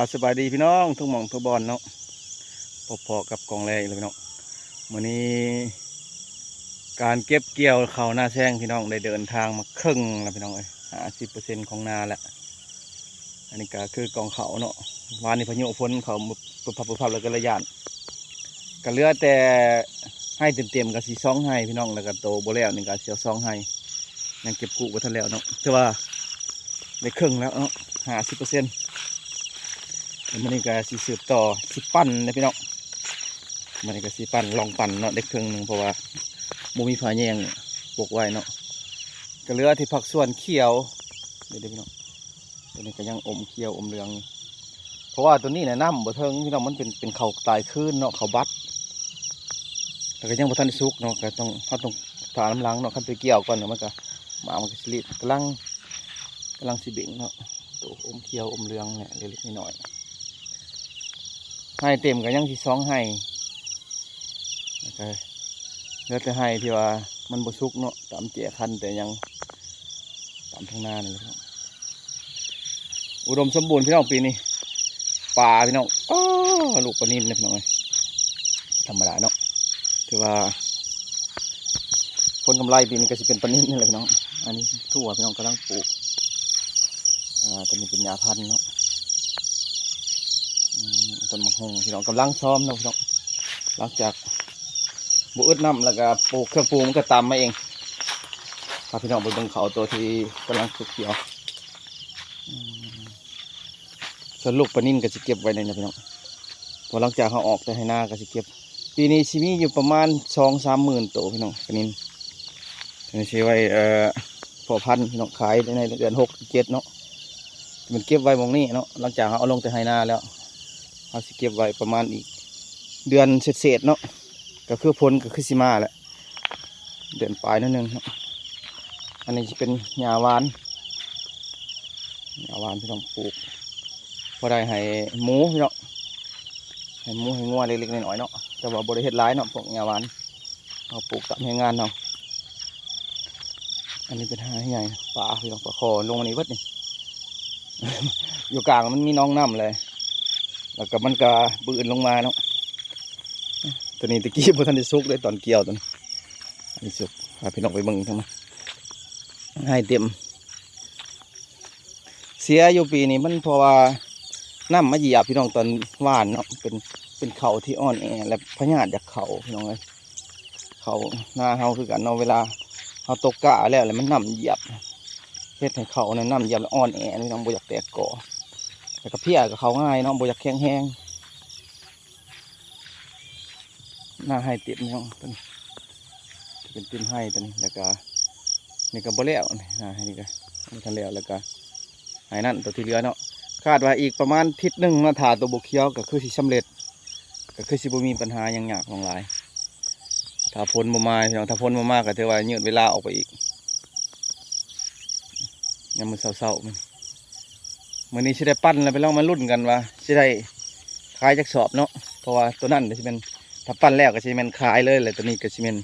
ก็สบายดีพี่น้องทุกหม่องทุกบอลเนาะพอๆกับกองแรกเลยพี่น้องวันนี้ การเก็บเกี่ยวเขาวหน้าแซงพี่น้องได้เดินทางมาครึ่งแล้วพี่น้องเอ้ยห้าสิบเปอร์เซ็นต์ของนาแล้วอันนี้ก็คือกองเขาเนาะวานนี้พายุฝนเขาปุบพับปุบพับแล้วก็ระยานก็เหลือแต่ให้เต็มๆกับสีซองให้พี่น้องแล้วก็โตโบแล้วนี่ก็เสียวซองให้ยังเก็บกุไว้ทันแล้วเนาะแต่ว่าได้ครึ่งแล้วเนาะห้าสิบเปอร์เซ็นต์ มันนี่ก็สีสืบต่อสิปั้นนะพี่น้องมันนี่ก็สีปั้นลองปั้นเนาะได้ครึ่งหนึ่งเพราะว่าบ่มีฝาแยงปกไว้เนาะก็เหลือที่ผักส่วนเขียวเดี๋ยวพี่น้องตัวนี้ก็ยังอมเขียวอมเหลือง เพราะว่าตัวนี้เนี่ยน้ำบ่เทิงพี่น้องมันเป็นเป็นเขาตายขึ้นเนาะเขาบัดแต่ก็ยังบ่ทันสุกเนาะก็ต้องเขาต้องถาน้ำล้างเนาะขั้นไปเกี่ยวก่อนเนาะมันก็มามันก็สิริกำลังกำลังสิเบ่งเนาะตัวอมเขียวอมเหลืองเนี่ยเล็กๆน้อยๆ ให้เต็มก็ยังที่สองให้แล้วก็เลือแต่ให้ที่ว่ามันบสุกเนาะตามเจียคันแต่ยังตามทางหน้านี่แหละครับอุดมสมบูรณ์พี่น้องปีนี้ป่าพี่น้องอ้อลูกปลานิ่มนะพี่น้องเอ้ยธรรมดาเนาะถือว่าผลกำไรปีนี้ก็จะเป็นปลานิ่มนี่แหละพี่น้อง อันนี้ทั่วพี่น้องกำลังปลูกอ่าตัวนี้เป็นยาพันธุ์เนาะ ต้นมะฮงพี่น้องกำลังซ้อมเนาะพี่น้องหลังจากบุอึดน้ำแล้วก็ปลูกเครื่องปรุงมันก็ตามมาเองพาพี่น้องไปเบิ่งเขาตัวที่กำลังสุกเขียวส่วนลูกปลานิ่นก็จะเก็บไว้ในนะพี่น้องพอหลังจากเขาออกแต่ให้หน้าก็จะเก็บ ปีนี้ชิมีอยู่ประมาณสองสามหมื่นตัวพี่น้องปลานิ่นนี่ใช้ไว้เอ่อพอพันพี่น้องขายในเดือนหกเจ็ดเนาะมันเก็บไว้หมองนี้เนาะหลังจากเขาเอาลงแต่ให้หน้าแล้ว เขาสิเก็บไว้ประมาณอีก เดือนเศษๆเนาะก็คือพ้นก็คือสิมาแหละเดือนปลายนั่นนึงอันนี้จะเป็นหญ้าหวานหญ้าหวานที่ต้องปลูกพอได้ให้หมูเนาะให้หมูให้งัวเล็กๆน้อยๆเนาะแต่ว่าบริเฮ็ดร้ายเนาะพวกหญ้าหวานเอาปลูกตามให้งานเนาะอันนี้เป็นหาใหญ่ปลาพี่น้องปลาคอลงมานี่เบิดนี่ อยู่กลางมันมีน้องน้ำเลย แล้วก็มันก็บืนลงมาเนาะตัวนี้ตะกี้พอทันได้สุกเลยตอนเกี่ยวตอนนี้อันนี้สุกพาพี่น้องไปเบิ่งทั้งนั้นให้เต็ม เสียอยู่ปีนี้มันเพราะว่าน้ำมาเหยียบพี่น้องตอนหว่านเนาะเป็นเป็นเขาที่อ่อนแอและพญาติจากเขาพี่น้องเลยเขาหน้าเฮาคือกันเนาะเวลาเฮาตกกะแล้วแล้วมันน้ำเหยียบเฮ็ดให้เขาเนี่ยน้ำเหยียบแล้วอ่อนแอพี่น้องบ่อยากแตกก่อ แต่ก็เพี้ยกับเขาง่ายเนาะบอยากแข็งแห้งหน้าให้เต็มเนาะตัวนี้เป็นเต็มให้ตัวนี้แล้วก็นี่ก็บ่แล้วนี่หน้าให้นี่ก็นี่ทันแล้วแล้วก็ให้นั่นตัวที่เหลือเนาะคาดว่าอีกประมาณทิศหนึ่งมาถาตัวบกเขียวก็คือสิสำเร็จ ก็คือสิบ่มีปัญหาหยังยากหลงหลายถ้าพ้นบ่มาพี่น้องถ้าพ้นบ่มาก็ถือว่ายืดเวลาออกไปอีกยังมือเศร้าๆมัน มื่อนี้สิได้ปั้นแล้วไปลองมารุ่นกันว่าสิได้ขายจักสอบเนาะเพราะว่าตัวนั้นก็สิเป็นถ้าปั้นแล้วก็สิเป็นขายเลยแหละตัวนี้ก็สิเป็น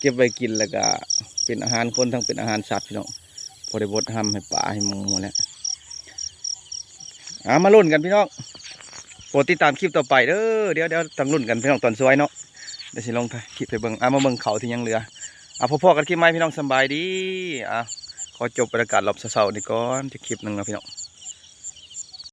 เก็บไว้กินแล้วก็เป็นอาหารคนทั้งเป็นอาหารสัตว์พี่น้องพอได้บดทำให้ปลาให้มูหมดแล้วอามารุ่นกันพี่น้องโปรดติดตามคลิปต่อไปเด้อเดี๋ยวเดี๋ยวต้องรุ่นกันพี่น้องตอนสวยเนาะเดี๋ยวสิลงคลิปไปเบิ่งอามาเบิ่งเขาที่ยังเหลืออาพอๆกันคลิปไหมพี่น้องสบายดีอะขอจบบรรยากาศรอบเสาร์นี่ก่อนจะคลิปหนึ่งนะพี่น้อง